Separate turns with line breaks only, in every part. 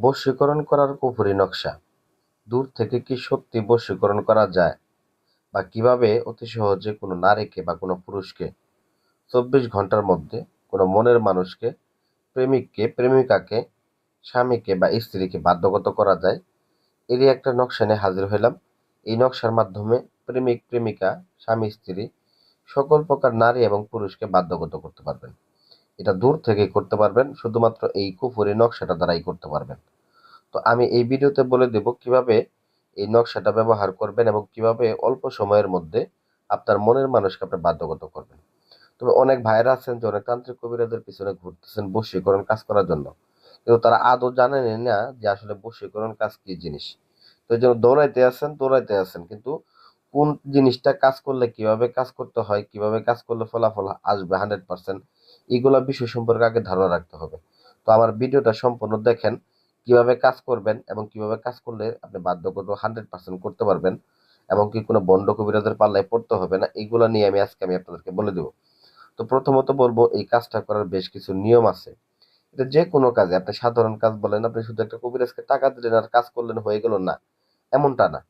বশীকরণ করার কুফরি নকশা। দূর থেকে কি সত্যি বশীকরণ করা যায়? বা কীভাবে অতি সহজে কোনো নারীকে বা কোনো পুরুষকে চব্বিশ ঘণ্টার মধ্যে কোনো মনের মানুষকে, প্রেমিককে, প্রেমিকাকে, স্বামীকে বা স্ত্রীকে বাধ্যগত করা যায়? এরই একটা নকশা নিয়ে হাজির হইলাম। এই নকশার মাধ্যমে প্রেমিক, প্রেমিকা, স্বামী, স্ত্রী সকল প্রকার নারী এবং পুরুষকে বাধ্যগত করতে পারবেন। এটা দূর থেকে করতে পারবেন, শুধুমাত্র এই কুফুরি নকশাটা দ্বারাই করতে পারবেন। তো আমি এই ভিডিওতে বলে দেব কীভাবে এই নকশাটা ব্যবহার করবেন এবং কীভাবে অল্প সময়ের মধ্যে আপনার মনের মানুষকে আপনি বাধ্যগত করবেন। তবে অনেক ভাইরা আছেন যে, অনেক তান্ত্রিক কবিরাদের পিছনে ঘুরতেছেন বশীকরণ কাজ করার জন্য। কিন্তু তারা আদৌ জানেন না যে আসলে বশীকরণ কাজ কি জিনিস। তো এই জন্য দৌড়াইতে আছেন দৌড়াইতে আছেন। কিন্তু কোন জিনিসটা কাজ করলে কীভাবে কাজ করতে হয়, কীভাবে কাজ করলে ফলাফল আসবে হান্ড্রেড পার্সেন্ট এগুলো বিষয় সম্পর্কে আগে ধারণা রাখতে হবে। তো আমার ভিডিওটা সম্পূর্ণ দেখেন, কীভাবে কাজ করবেন এবং কীভাবে কাজ করলে আপনি বাধ্যগত হান্ড্রেড পার্সেন্ট করতে পারবেন এবং কি কোনো বন্ড কবিরাজের পাল্লায় পড়তে হবে না এইগুলো নিয়ে আমি আজকে আমি আপনাদেরকে বলে দেবো। তো প্রথমত বলব, এই কাজটা করার বেশ কিছু নিয়ম আছে। এটা যে কোনো কাজে, আপনি সাধারণ কাজ বলেন, আপনি শুধু একটা কবিরাজকে টাকা দিলেন আর কাজ করলেন, হয়ে গেল না। এমনটা না।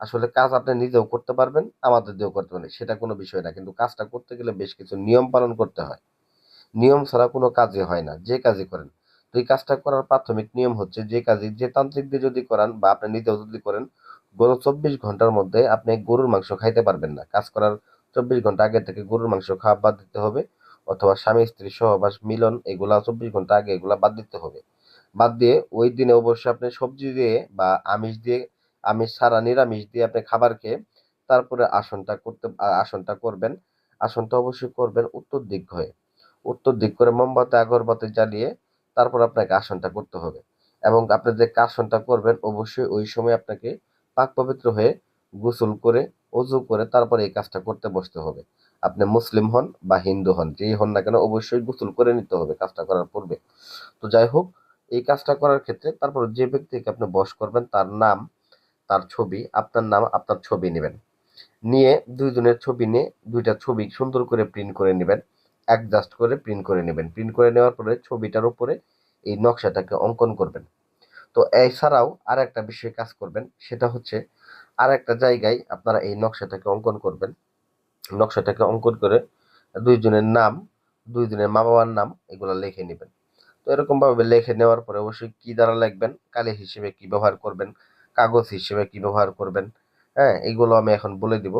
আসলে কাজ আপনি নিজেও করতে পারবেন, আমাদের দিয়েও করতে পারবেন, সেটা কোনো বিষয় না। কিন্তু কাজটা করতে গেলে বেশ কিছু নিয়ম পালন করতে হয়। নিয়ম ছাড়া কোনো কাজই হয় না, যে কাজই করেন। তো এই কাজটা করার প্রাথমিক নিয়ম হচ্ছে যে কাজই যে তান্ত্রিক দিয়ে যদি করান বা আপনি নিজেও যদি করেন গত চব্বিশ ঘণ্টার মধ্যে আপনি গরুর মাংস খাইতে পারবেন না। কাজ করার চব্বিশ ঘণ্টা আগে থেকে গরুর মাংস খাওয়া বাদ দিতে হবে অথবা স্বামী, স্ত্রী সহবাস মিলন এগুলা চব্বিশ ঘণ্টা আগে এগুলা বাদ দিতে হবে। বাদ দিয়ে ওই দিনে অবশ্যই আপনি সবজি দিয়ে বা আমিষ দিয়ে, আমিষ ছাড়া নিরামিষ দিয়ে আপনি খাবার খেয়ে তারপরে আসনটা করতে আসনটা করবেন। আসনটা অবশ্যই করবেন উত্তর দিক হয়ে। উত্তর দিক করে মোমবাতি, আগরবাতি জ্বালিয়ে তারপর আপনাকে আসনটা করতে হবে। এবং আপনি যে আসনটা করবেন, অবশ্যই ওই সময় আপনাকে পাক পবিত্র হয়ে গোসল করে, অজু করে তারপর এই কাজটা করতে বসতে হবে। আপনি মুসলিম হন বা হিন্দু হন, যেই হন না কেন, অবশ্যই গোসল করে নিতে হবে কাজটা করার পূর্বে। তো যাই হোক, এই কাজটা করার ক্ষেত্রে তারপর যে ব্যক্তিকে আপনি বস করবেন, তার নাম, তার ছবি, আপনার নাম, আপনার ছবি নেবেন। নিয়ে দুইজনের ছবি নিয়ে দুইটা ছবি সুন্দর করে প্রিন্ট করে নেবেন। অ্যাডজাস্ট করে প্রিন্ট করে নেবেন। প্রিন্ট করে নেওয়ার পরে ছবিটার উপরে এই নকশাটাকে অঙ্কন করবেন। তো এছাড়াও আর একটা বিষয়ে কাজ করবেন, সেটা হচ্ছে আর একটা জায়গায় আপনারা এই নকশাটাকে অঙ্কন করবেন। নকশাটাকে অঙ্কন করে দুইজনের নাম, দুইজনের মা বাবার নাম এগুলো লিখে নেবেন। তো এরকমভাবে লিখে নেওয়ার পরে অবশ্যই কী দ্বারা লিখবেন, কালি হিসেবে কি ব্যবহার করবেন, কাগজ হিসেবে কি ব্যবহার করবেন হ্যাঁ এগুলো আমি এখন বলে দিব।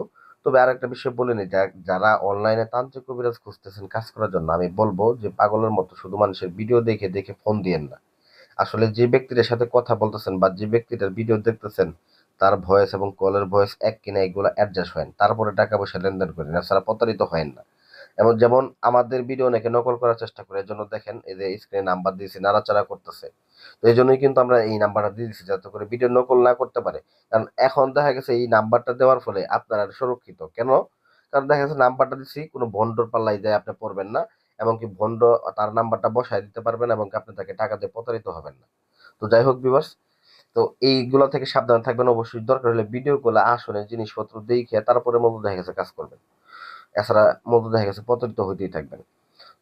তবে আর একটা বিষয় বলে নিই যারা অনলাইনে তান্ত্রিক কবিরাজ খুঁজতেছেন কাজ করার জন্য, আমি বলব যে পাগলের মতো শুধু মানুষের ভিডিও দেখে দেখে ফোন দিয়েন না। আসলে যে ব্যক্তিটার সাথে কথা বলতেছেন বা যে ব্যক্তিটার ভিডিও দেখতেছেন, তার ভয়েস এবং কলের ভয়েস এক কিনা এগুলো অ্যাডজাস্ট হয় তারপরে টাকা পয়সা লেনদেন করেন আপনারা প্রতারিত হয় না। এবং যেমন আমাদের ভিডিও অনেকে নকল করার চেষ্টা করে এর জন্য দেখেন এই যে স্ক্রিনে নাম্বার দিয়েছি, নাড়াচাড়া করতেছে। তো এই জন্যই কিন্তু আমরা এই নাম্বারটা দিয়ে দিচ্ছি যাতে করে ভিডিও নকল না করতে পারে। কারণ এখন দেখা গেছে এই নাম্বারটা দেওয়ার ফলে আপনারা সুরক্ষিত। কেন? কারণ দেখা গেছে নাম্বারটা দিচ্ছি কোনো ভন্ডর পাল্লাই যায় আপনি পড়বেন না, এমনকি ভন্ড তার নাম্বারটা বসায় দিতে পারবেন এবং আপনি তাকে টাকা দিয়ে প্রতারিত হবেন না। তো যাই হোক বিবাস তো এইগুলো থেকে সাবধান থাকবেন। অবশ্যই দরকার হলে ভিডিও করলে আসলে জিনিসপত্র দেখে তারপরে মতো দেখা গেছে কাজ করবেন। এছাড়া মতো দেখা গেছে, প্রতারিত হইতেই থাকবেন।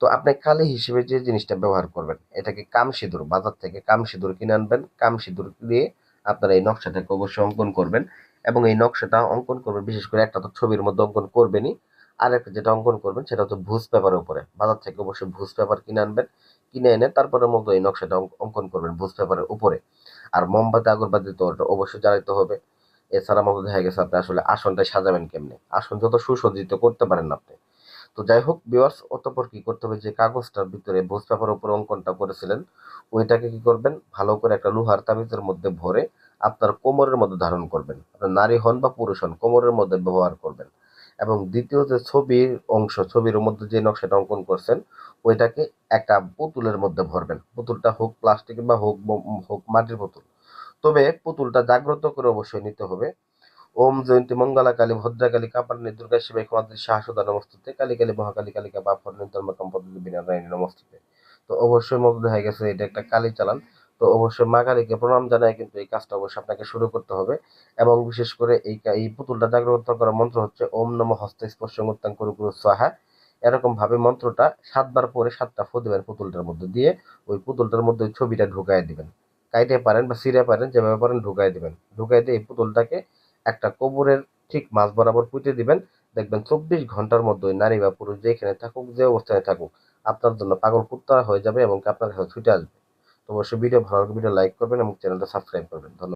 তো আপনি কালি হিসেবে যে জিনিসটা ব্যবহার করবেন, এটাকে কাম সিঁদুর, বাজার থেকে কাম সিঁদুর কিনে আনবেন। কাম সিঁদুর দিয়ে আপনারা এই নকশাটাকে অবশ্যই অঙ্কন করবেন এবং এই নকশাটা অঙ্কন করবেন, বিশেষ করে একটা তো ছবির মধ্যে অঙ্কন করবেনই। আর একটা যেটা অঙ্কন করবেন, সেটা হচ্ছে ভুজ পেপারের উপরে। বাজার থেকে অবশ্যই ভুজ পেপার কিনে আনবেন, কিনে এনে তারপরে মতো এই নকশাটা অঙ্কন করবেন ভুজ পেপারের উপরে। আর মোমবাতি, আগরবাতি তো অবশ্যই জ্বালাইতে হবে। এছাড়া মতো দেখা গেছে আপনি আসলে আসনটা সাজাবেন কেমনে? আসন যত সুসজ্জিত করতে পারেন আপনি। তো যাই হোক বিওয়ার্স অতপর কি করতে হবে? যে কাগজটার ভিতরে ভোজ পেপার উপর অঙ্কনটা করেছিলেন, ওইটাকে কি করবেন? ভালো করে একটা লোহার তাবিজের মধ্যে ভরে আপনার কোমরের মধ্যে ধারণ করবেন। আপনার নারী হন বা পুরুষ হন, কোমরের মধ্যে ব্যবহার করবেন। এবং দ্বিতীয় যে ছবির অংশ, ছবির মধ্যে যে নকশাটা অঙ্কন করছেন, ওইটাকে একটা পুতুলের মধ্যে ভরবেন। পুতুলটা হোক প্লাস্টিক বা হোক হোক মাটির পুতুল। তবে পুতুলটা জাগ্রত করে অবশ্যই নিতে হবে। ওম জয়ন্তী মঙ্গলা কালী ভদ্রা কালী কাপালিনী দুর্গা শিবাই কুমারী সাহসদা নমস্তুতে। কালী কালী মহাকালী কালিকা বা পদ্ধতি বিনা রায়নী নমস্তুতে। তো অবশ্যই মধ্যে দেখা গেছে, এটা একটা কালী চালান। তো অবশ্যই মা কালীকে প্রণাম জানায়, কিন্তু এই কাজটা অবশ্যই আপনাকে শুরু করতে হবে। এবং বিশেষ করে এই এই পুতুলটা জাগ্রত করার মন্ত্র হচ্ছে ওম নম হস্তে স্পর্শ মুত্তাং করু করু সাহা এরকম ভাবে মন্ত্রটা সাতবার পরে সাতটা ফু দেবেন পুতুলটার মধ্যে দিয়ে ওই পুতুলটার মধ্যে ছবিটা ঢুকায় দিবেন। কাইটে পারেন বা সিরে পারেন, যেভাবে পারেন ঢুকাই দিবেন। ঢুকাই দিয়ে এই পুতুলটাকে একটা কবরের ঠিক মাছ বরাবর পুঁতে দিবেন। দেখবেন চব্বিশ ঘণ্টার মধ্যে নারী বা পুরুষ যেখানে থাকুক, যে অবস্থানে থাকুক, আপনার জন্য পাগল কুত্তা হয়ে যাবে এবং আপনার কাছে ছুটে আসবে। তো অবশ্যই ভিডিও ভালো ভিডিও লাইক করবেন এবং চ্যানেলটা সাবস্ক্রাইব করবেন। ধন্যবাদ।